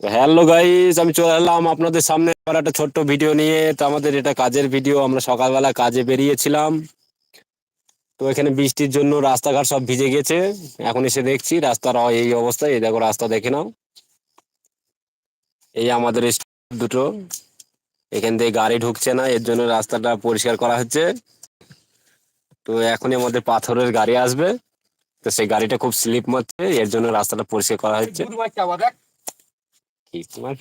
Hello guys আমি চলে এলাম আপনাদের সামনে আবার একটা ছোট্ট ভিডিও নিয়ে। তো আমাদের এটা কাজের ভিডিও আমরা সকালবেলা কাজে বেরিয়েছিলাম। তো এখানে বৃষ্টির জন্য রাস্তাঘাট সব ভিজে গেছে। এখন এসে দেখছি রাস্তার এই অবস্থায় এই দেখো, রাস্তা দেখে নাও। এই আমাদের দুটো। এখান থেকে গাড়ি ঢুকছে না, এর জন্য রাস্তাটা পরিষ্কার করা হচ্ছে। তো এখনই আমাদের পাথরের গাড়ি আসবে। তো সেই গাড়িটা খুব স্লিপ মারছে, এর জন্য রাস্তাটা পরিষ্কার করা হচ্ছে। কি তোমার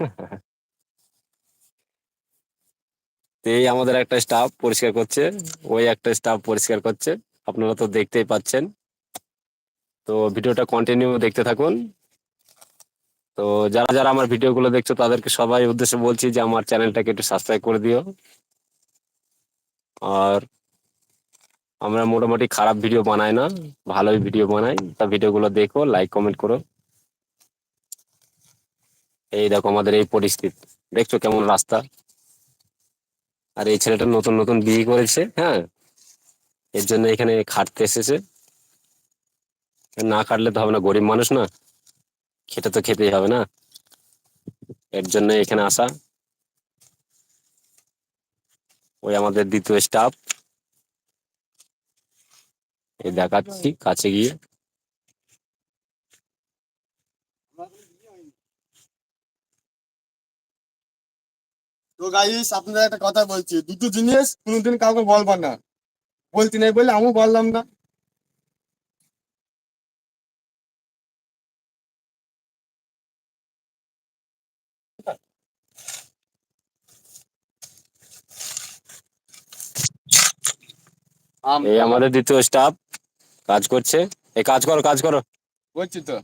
তো এই আমাদের একটা স্টাফ পরিষ্কার করছে, ওই একটা স্টাফ পরিষ্কার করছে, আপনারা তো দেখতেই পাচ্ছেন। তো ভিডিওটা কন্টিনিউ দেখতে থাকুন। তো যারা যারা আমার ভিডিওগুলো দেখছ, তাদেরকে সবাই উদ্দেশ্যে বলছি যে আমার চ্যানেলটাকে একটু সাবস্ক্রাইব করে দিও। আর আমরা মোটামুটি খারাপ ভিডিও বানাই না, ভালোই ভিডিও বানাই। তা ভিডিওগুলো দেখো লাইক কমেন্ট করো। এই দেখো আমাদের এই পরিস্থিতি। দেখছ কেমন রাস্তা? আর এই ছেলেটা নতুন নতুন বিয়ে করেছে হ্যাঁ? এর জন্য এখানে খাটতে এসেছে। না খাটলে তো হবে না, গরিব মানুষ না? খেতে তো খেতেই হবে না। এর জন্য এখানে আসা। ওই আমাদের দ্বিতীয় স্টাফ এই দেখাচ্ছি, কাছে গিয়ে। তো গাইস আপনাদের একটা কথা বলছি। দুটো জিনিস কোনোদিন কাউকে বলব না। বলছি নাই বলে আমিও বললাম না। এই আমাদের দ্বিতীয় স্টাফ কাজ করছে। এই কাজ করো কাজ করো। বলছি তো।